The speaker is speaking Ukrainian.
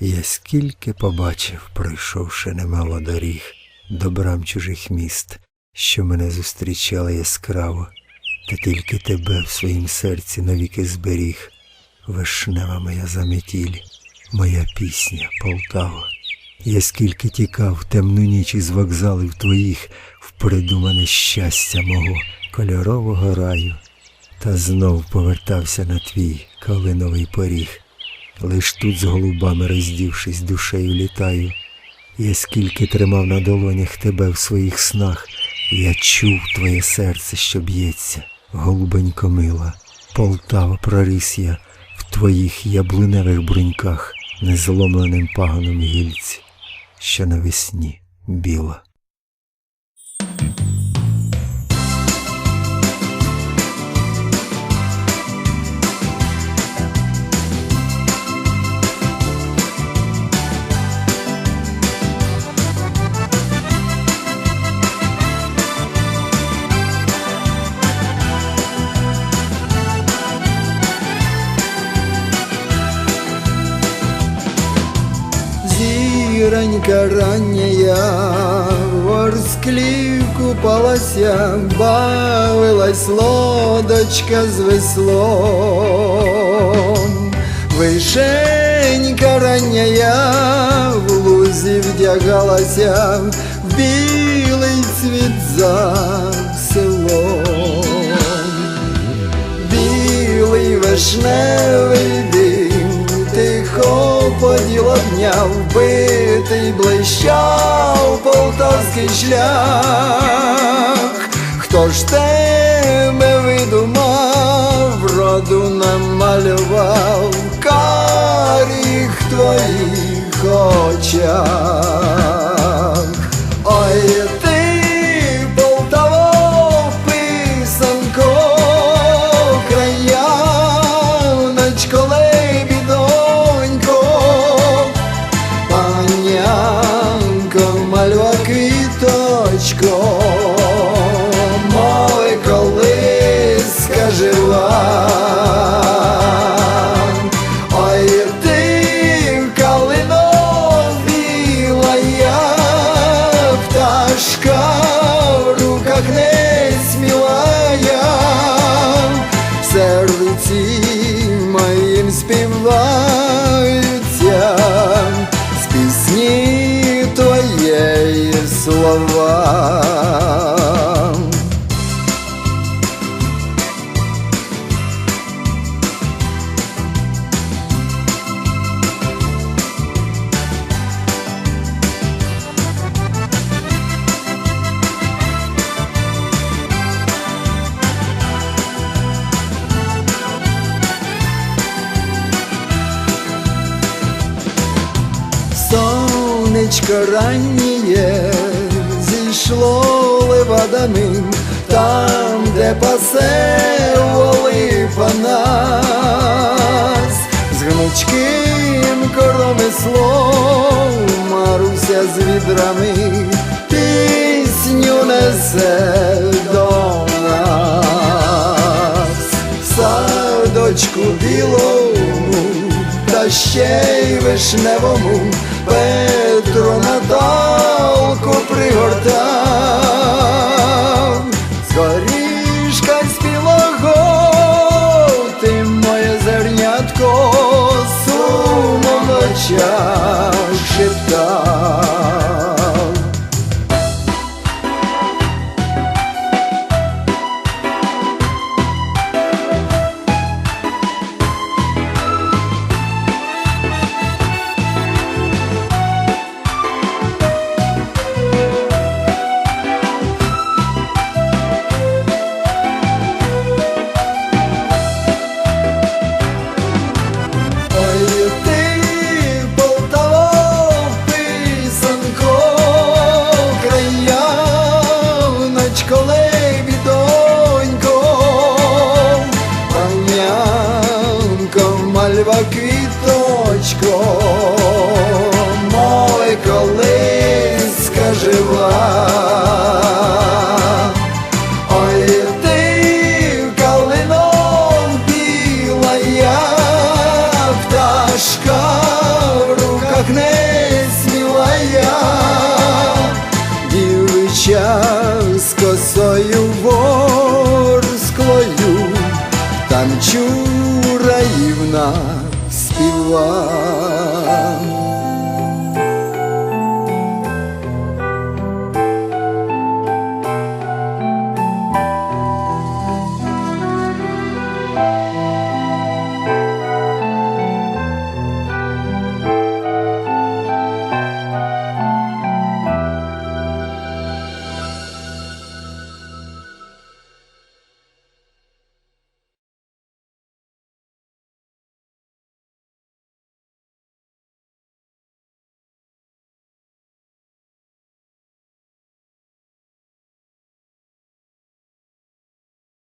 Я скільки побачив, пройшовши немало доріг, до брам чужих міст, що мене зустрічали яскраво, та тільки тебе в своїм серці навіки зберіг. Вишнева моя заметіль, моя пісня Полтава. Я скільки тікав темну ніч із вокзалів твоїх, в придумане щастя мого кольорового раю, та знов повертався на твій калиновий поріг. Лиш тут з голубами роздівшись душею літаю. Я скільки тримав на долонях тебе в своїх снах, я чув твоє серце, що б'ється, голубенько мила. Полтава проріс я в твоїх яблуневих бруньках, незломленим паганом гільці, що навесні біла. Зіронька рання в Орсклі купалася, бавилась лодочка з веслом. Вишенька рання в лузі вдягалася, в білий цвіт за селом білий вишневий поділо вбитий блищав полтавський шлях. Хто ж тебе видумав, роду намалював каріх твоїх очах. Панянко, мальва квіточко, мови колиска жива. Ой, ти в калинові лая, пташка в руках не смілая, серці моїм співаються слова. Сонечко раннє зійшло левадами, там, де пасе волипа нас, з гнучким коромислом Маруся з відрами пісню несе до нас, в садочку білому та ще й вишневому Петро Наталку в неба квіточко, моли колиска жива, ой ти калином біла в руках не сміла я, дівча з косою var